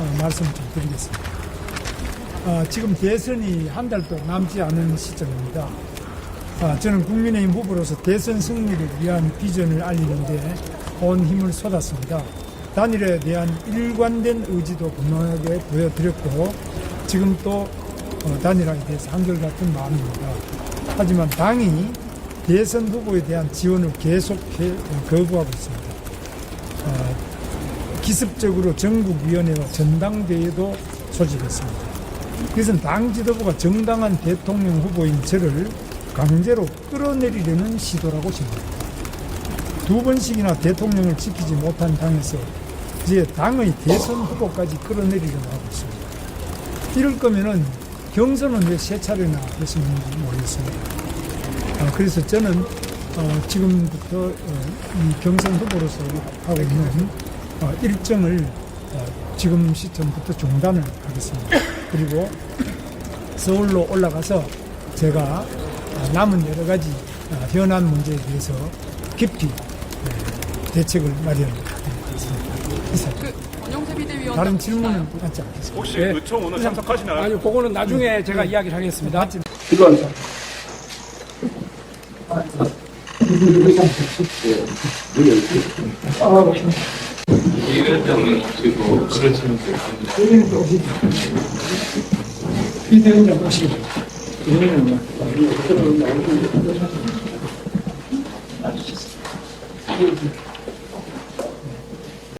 어, 말씀 좀 드리겠습니다. 어, 지금 대선이 한 달도 남지 않은 시점입니다. 아, 저는 국민의힘 후보로서 대선 승리를 위한 비전을 알리는데 온 힘을 쏟았습니다. 단일화에 대한 일관된 의지도 분명하게 보여드렸고 지금 또 어, 단일화에 대해서 한결같은 마음입니다. 하지만 당이 대선 후보에 대한 지원을 계속해 어, 거부하고 있습니다. 어, 기습적으로 전국위원회와 전당대회도 소집했습니다. 그것은 당 지도부가 정당한 대통령 후보인 저를 강제로 끌어내리려는 시도라고 생각합니다. 두 번씩이나 대통령을 지키지 못한 당에서 이제 당의 대선 후보까지 끌어내리려고 하고 있습니다. 이럴 거면은 경선은 왜 세 차례나 했었는지 모르겠습니다. 아, 그래서 저는 어, 지금부터 어, 이 경선 후보로서 하고 있는 어, 일정을 어, 지금 시점부터 중단을 하겠습니다. 그리고 서울로 올라가서 제가 어, 남은 여러 가지 어, 현안 문제에 대해서 깊이 네, 대책을 마련하겠습니다. 이상. 그 다른 질문은 하지 않겠습니다. 혹시 네. 의총 오늘 참석하시나요? 아니, 그거는 나중에 제가 이야기를 하겠습니다. 필요한 사람. 위원장님 오시고 그러시면 됩니다. 비대위원장 오시고 예.